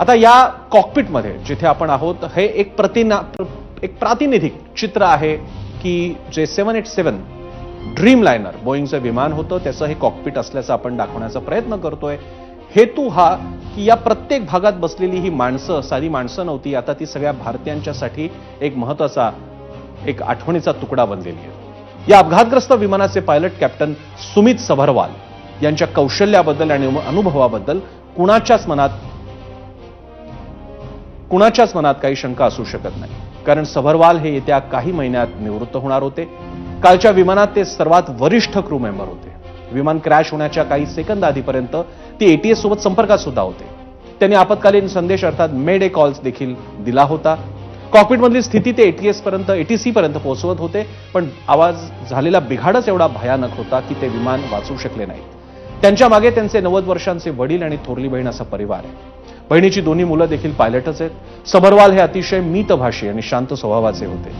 आता या कॉकपिटमध्ये जिथे आपण आहोत हे एक प्रतिना एक प्रातिनिधिक चित्र आहे की जे seven eight seven dreamliner बोईंगचं विमान होतं त्याचं हे कॉकपिट असल्याचं आपण दाखवण्याचा प्रयत्न करतोय. हेतू हा की या प्रत्येक भागात बसलेली ही माणसं साधी माणसं नव्हती आता ती सगळ्या भारतीयांच्यासाठी एक महत्त्वाचा एक आठवणीचा तुकडा बनलेली आहे या अपघातग्रस्त विमानाचे पायलट कॅप्टन सुमित सभरवाल यांच्या कौशल्याबद्दल आणि अनुभवाबद्दल कुणाच्याच मनात कुणाच्याच मनात काही शंका असू शकत नाही. कारण सभरवाल हे येत्या काही महिन्यात निवृत्त होणार होते. कालच्या विमानात ते सर्वात वरिष्ठ क्रू मेंबर होते. विमान क्रॅश होण्याच्या काही सेकंद आधीपर्यंत ते एटीएस सोबत संपर्कात सुद्धा होते. त्यांनी आपत्कालीन संदेश अर्थात मेड ए कॉल्स देखील दिला होता. कॉकपिटमधली स्थिती ते एटीएस पर्यंत एटीसी पर्यंत पोहोचवत होते पण आवाज झालेला बिघाडच एवढा भयानक होता की ते विमान वाचू शकले नाहीत. त्यांच्या मागे त्यांचे नव्वद वर्षांचे वडील आणि थोरली बहीण असा परिवार आहे. बहिणीची दोन्ही मुलं देखील पायलटच आहेत. सबरवाल हे अतिशय मितभाषी आणि शांत स्वभावाचे होते.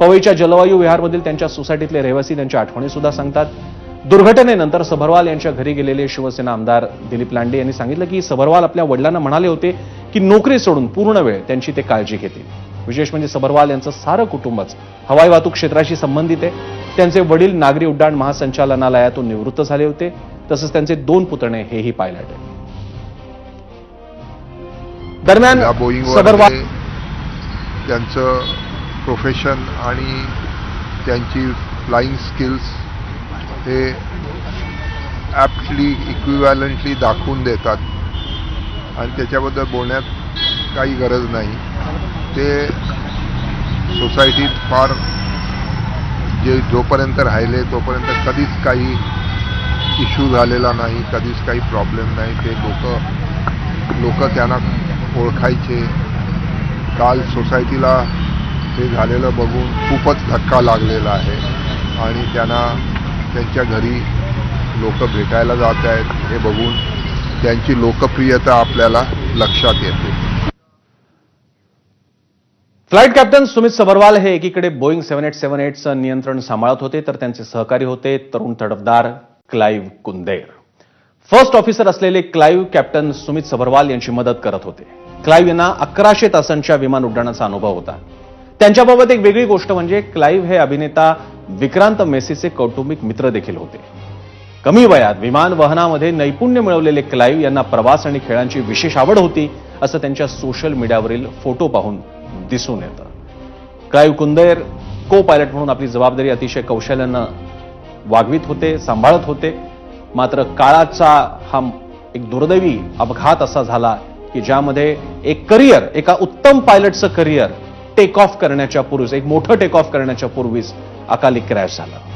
पवईच्या जलवायू विहारमधील त्यांच्या सोसायटीतले रहिवासी त्यांच्या आठवणी सुद्धा सांगतात. दुर्घटनेनंतर सबरवाल यांच्या घरी गेलेले शिवसेना आमदार दिलीप लांडे यांनी सांगितलं की सबरवाल आपल्या वडिलांना म्हणाले होते की नोकरी सोडून पूर्ण वेळ त्यांची ते काळजी घेतील. विशेष म्हणजे सबरवाल यांचं सारं कुटुंबच हवाई वाहतूक क्षेत्राशी संबंधित आहे. त्यांचे वडील नागरी उड्डाण महासंचालनालयातून निवृत्त झाले होते. तसंच त्यांचे दोन पुतणे हेही पायलट आहेत. दरम्यान त्यांचं प्रोफेशन आणि त्यांची फ्लाईंग स्किल्स हे ॲप्टली इक्विवॅलंटली दाखवून देतात. आणि त्याच्याबद्दल बोलण्यात काही गरज नाही. ते सोसायटीत फार जे जोपर्यंत राहिले तोपर्यंत कधीच काही इश्यू झालेला नाही कधीच काही प्रॉब्लेम नाही. ते लोक लोक त्यांना ओळखायचे. काल सोसायटीला हे झालेलं बघून खूपच धक्का लागलेला आहे आणि त्यांना त्यांच्या घरी लोक भेटायला जात आहेत. हे बघून त्यांची लोकप्रियता आपल्याला लक्षात येते. फ्लाईट कॅप्टन सुमित सबरवाल हे एकीकडे बोईंग सेव्हन एट सेव्हन एटचं नियंत्रण सांभाळत होते तर त्यांचे सहकारी होते तरुण तडफदार क्लाईव्ह कुंदेर. फर्स्ट ऑफिसर असलेले क्लाईव्ह कॅप्टन सुमित सबरवाल यांची मदत करत होते. क्लाईव्ह यांना अकराशे तासांच्या विमान उड्डाणाचा अनुभव होता. त्यांच्याबाबत एक वेगळी गोष्ट म्हणजे क्लाईव्ह हे अभिनेता विक्रांत मेसीचे कौटुंबिक मित्र देखील होते. कमी वयात विमान वहनामध्ये नैपुण्य मिळवलेले क्लाईव्ह यांना प्रवास आणि खेळांची विशेष आवड होती असं त्यांच्या सोशल मीडियावरील फोटो पाहून दिसून येतं. क्लाईव्ह कुंदेर को पायलट म्हणून आपली जबाबदारी अतिशय कौशल्यानं वागवित होते सांभाळत होते. मात्र काळाचा हा एक दुर्दैवी अपघात असा झाला की ज्यामध्ये एक करिअर एका उत्तम पायलटचं करिअर टेक ऑफ करण्याच्या पूर्वीच एक मोठं टेक ऑफ करण्याच्या पूर्वीच अकाली क्रॅश झालं.